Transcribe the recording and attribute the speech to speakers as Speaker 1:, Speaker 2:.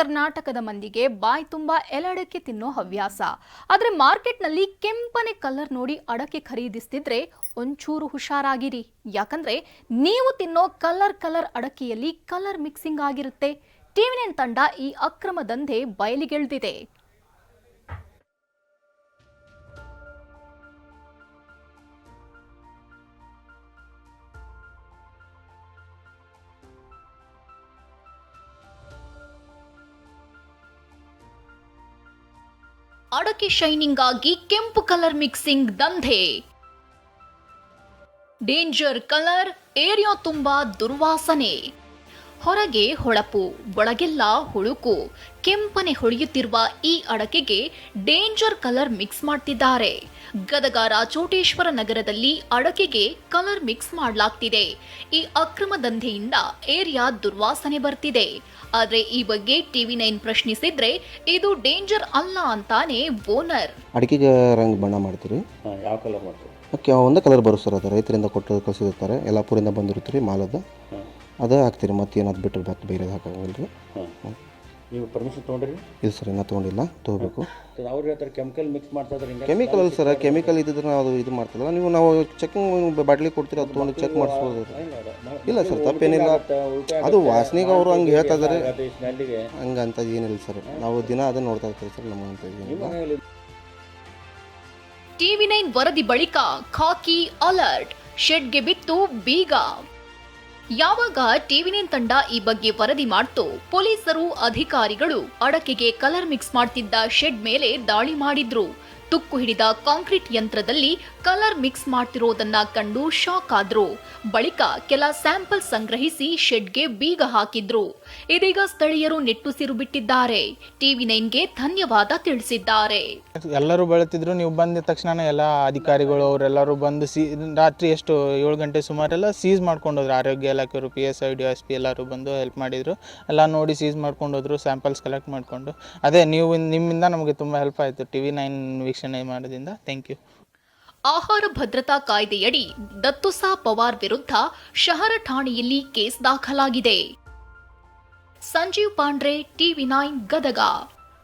Speaker 1: ಕರ್ನಾಟಕದ ಮಂದಿಗೆ ಬಾಯಿ ತುಂಬಾ ಎಲಡಕ್ಕೆ ತಿನ್ನೋ ಹವ್ಯಾಸ. ಆದ್ರೆ ಮಾರ್ಕೆಟ್ನಲ್ಲಿ ಕೆಂಪನೆ ಕಲರ್ ನೋಡಿ ಅಡಕೆ ಖರೀದಿಸ್ತಿದ್ರೆ ಒಂಚೂರು ಹುಷಾರಾಗಿರಿ. ಯಾಕಂದ್ರೆ ನೀವು ತಿನ್ನೋ ಕಲರ್ ಕಲರ್ ಅಡಕೆಯಲ್ಲಿ ಕಲರ್ ಮಿಕ್ಸಿಂಗ್ ಆಗಿರುತ್ತೆ. ಟಿವಿ ನೈನ್ ತಂಡ ಈ ಅಕ್ರಮ ದಂಧೆ ಬಯಲಿಗೆಳೆದಿದೆ. ಅಡಕೆ ಶೈನಿಂಗ್ ಆಗಿ ಕೆಂಪು ಕಲರ್ ಮಿಕ್ಸಿಂಗ್ ದಂಧೆ. ಡೇಂಜರ್ ಕಲರ್ ಏರಿಯಾ ತುಂಬಾ ದುರ್ವಾಸನೆ. ಹೊರಗೆ ಹೊಳಪು ಒಳಗೆಲ್ಲ ಹುಳುಕು. ಕೆಂಪನೆ ಹೊಳೆಯುತ್ತಿರುವ ಈ ಅಡಕೆಗೆ ಡೇಂಜರ್ ಕಲರ್ ಮಿಕ್ಸ್ ಮಾಡ್ತಿದ್ದಾರೆ. ಗದಗ ರಾಚೋಟೇಶ್ವರ ನಗರದಲ್ಲಿ ಅಡಕೆಗೆ ಕಲರ್ ಮಿಕ್ಸ್ ಮಾಡಲಾಗ್ತಿದೆ. ಈ ಅಕ್ರಮ ದಂಧೆಯಿಂದ ಏರಿಯಾ ದುರ್ವಾಸನೆ ಬರ್ತಿದೆ. ಆದ್ರೆ ಈ ಬಗ್ಗೆ ಟಿವಿ ನೈನ್ ಪ್ರಶ್ನಿಸಿದ್ರೆ ಇದು ಡೇಂಜರ್ ಅಲ್ಲ ಅಂತಾನೆ ಓನರ್.
Speaker 2: ಅಡಕೆಗೆ ರಂಗ್ ಬಣ್ಣ ಮಾಡ್ತೀರಿ?
Speaker 3: ಹಾಂ ಯಾವ ಕಲರ್ ಮಾಡ್ತೀರಿ?
Speaker 2: ಓಕೆ ಒಂದೇ ಕಲರ್ ಬರುತ್ತೆ ಸರ್ ಅದು. ರೈತರಿಂದ ಕೊಟ್ಟು ಕಳಿಸಿರ್ತಾರೆ ಯಲ್ಲಾಪುರಿಂದ ಬಂದಿರುತ್ತೆ ಮಾಲದ. ಅದೇ ಹಾಕ್ತೀರಿ ಮತ್ತೆ ಅದು ಬಿಟ್ಟರೆ ಮತ್ತೆ ಬೇರೆ ಹಾಕಂಗಿಲ್ಲ ರೀ
Speaker 3: ನೀವು ಪರ್ಮಿಷನ್ ತೊಗೊಂಡ್ರಿ?
Speaker 2: ಇದು ಸರ್ ಇನ್ನೂ ತೊಗೊಂಡಿಲ್ಲ ತೊಗೋಬೇಕು.
Speaker 3: ಅವ್ರು ಹೇಳ್ತಾರೆ ಕೆಮಿಕಲ್ ಮಿಕ್ಸ್ ಮಾಡ್ತಾ ಇದ್ರೆ
Speaker 2: ಕೆಮಿಕಲ್ ಅಲ್ಲ ಸರ್ ಕೆಮಿಕಲ್ ಇದ್ದಿದ್ರೆ ನಾವು ಅದು ಇದು ಮಾಡ್ತಿಲ್ಲ. ನೀವು ನಾವು ಚೆಕಿಂಗ್ ಬಾಟ್ಲಿ ಕೊಡ್ತೀರಿ ಅದು ತೊಗೊಂಡು ಚೆಕ್ ಮಾಡಿಸ್ಬೋದು ಇಲ್ಲ ಸರ್ ತಪ್ಪೇನಿಲ್ಲ. ಅದು ವಾಸನೆಗೆ ಅವರು ಹಂಗೆ ಹೇಳ್ತಾ
Speaker 3: ಇದಾರೆ.
Speaker 2: ಹಂಗೆ ಅಂತ ಏನಿಲ್ಲ ಸರ್. ನಾವು ದಿನ ಅದನ್ನ ನೋಡ್ತಾ ಇರ್ತೀವಿ ಸರ್ ನಮಗಂತ ಏನಿಲ್ಲ.
Speaker 1: ಟಿವಿ ನೈನ್ ವರದಿ ಬಳಿಕ ಖಾಕಿ ಅಲರ್ಟ್ ಶೆಡ್ಗೆ ಬಿತ್ತು ಬೀಗ. ಯಾವಾಗ ಟಿವಿನೇನ್ ತಂಡ ಈ ಬಗ್ಗೆ ವರದಿ ಮಾಡ್ತೋ? ಪೊಲೀಸರು, ಅಧಿಕಾರಿಗಳು ಅಡಕೆಗೆ ಕಲರ್ ಮಿಕ್ಸ್ ಮಾಡ್ತಿದ್ದ ಶೆಡ್ ಮೇಲೆ ದಾಳಿ ಮಾಡಿದ್ರು. ತುಕ್ಕು ಹಿಡಿದ ಕಾಂಕ್ರೀಟ್ ಯಂತ್ರದಲ್ಲಿ ಕಲರ್ ಮಿಕ್ಸ್ ಮಾಡ್ತಿರೋದನ್ನ ಕಂಡು ಶಾಕ್ ಆದ್ರು. ಬಳಿಕ ಕೆಲ ಸ್ಯಾಂಪಲ್ ಸಂಗ್ರಹಿಸಿ ಶೆಡ್ಗೆ ಬೀಗ ಹಾಕಿದ್ರು. ಇದೀಗ ಸ್ಥಳೀಯರು ನೆಟ್ಟುಸಿರು ಬಿಟ್ಟಿದ್ದಾರೆ. ಟಿವಿ ನೈನ್ಗೆ ಧನ್ಯವಾದ ತಿಳಿಸಿದ್ದಾರೆ.
Speaker 4: ಎಲ್ಲರೂ ಬೆಳೆತಿದ್ರು, ನೀವು ಬಂದ ತಕ್ಷಣ ಎಲ್ಲ ಅಧಿಕಾರಿಗಳು ಅವರೆಲ್ಲರೂ ಬಂದು ಸಿ, ರಾತ್ರಿ ಎಷ್ಟು, ಏಳು ಗಂಟೆ ಸುಮಾರೆಲ್ಲ ಸೀಸ್ ಮಾಡ್ಕೊಂಡು ಹೋದ್ರು ಆರೋಗ್ಯ ಇಲಾಖೆಯವರು P S I D S P ಎಲ್ಲರೂ ಬಂದು ಹೆಲ್ಪ್ ಮಾಡಿದ್ರು. ಎಲ್ಲ ನೋಡಿ ಸೀಸ್ ಮಾಡ್ಕೊಂಡು ಹೋದ್ರು ಸ್ಯಾಂಪಲ್ಸ್ ಕಲೆಕ್ಟ್ ಮಾಡಿಕೊಂಡು. ಅದೇ, ನೀವು, ನಿಮ್ಮಿಂದ ನಮಗೆ ತುಂಬ ಹೆಲ್ಪ್ ಆಯಿತು. ಟಿವಿ ನೈನ್ ನೈನ್ ವೀಕ್ಷಣೆ ಮಾಡೋದ್ರಿಂದ ಥ್ಯಾಂಕ್ ಯು
Speaker 1: ಆಹಾರ ಭದ್ರತಾ ಕಾಯ್ದೆಯಡಿ ದತ್ತುಸಾ ಪವಾರ್ ವಿರುದ್ಧ ಶಹರ ಠಾಣೆಯಲ್ಲಿ ಕೇಸ್ ದಾಖಲಾಗಿದೆ. Sanjeev Pandre, TV nine, Gadag.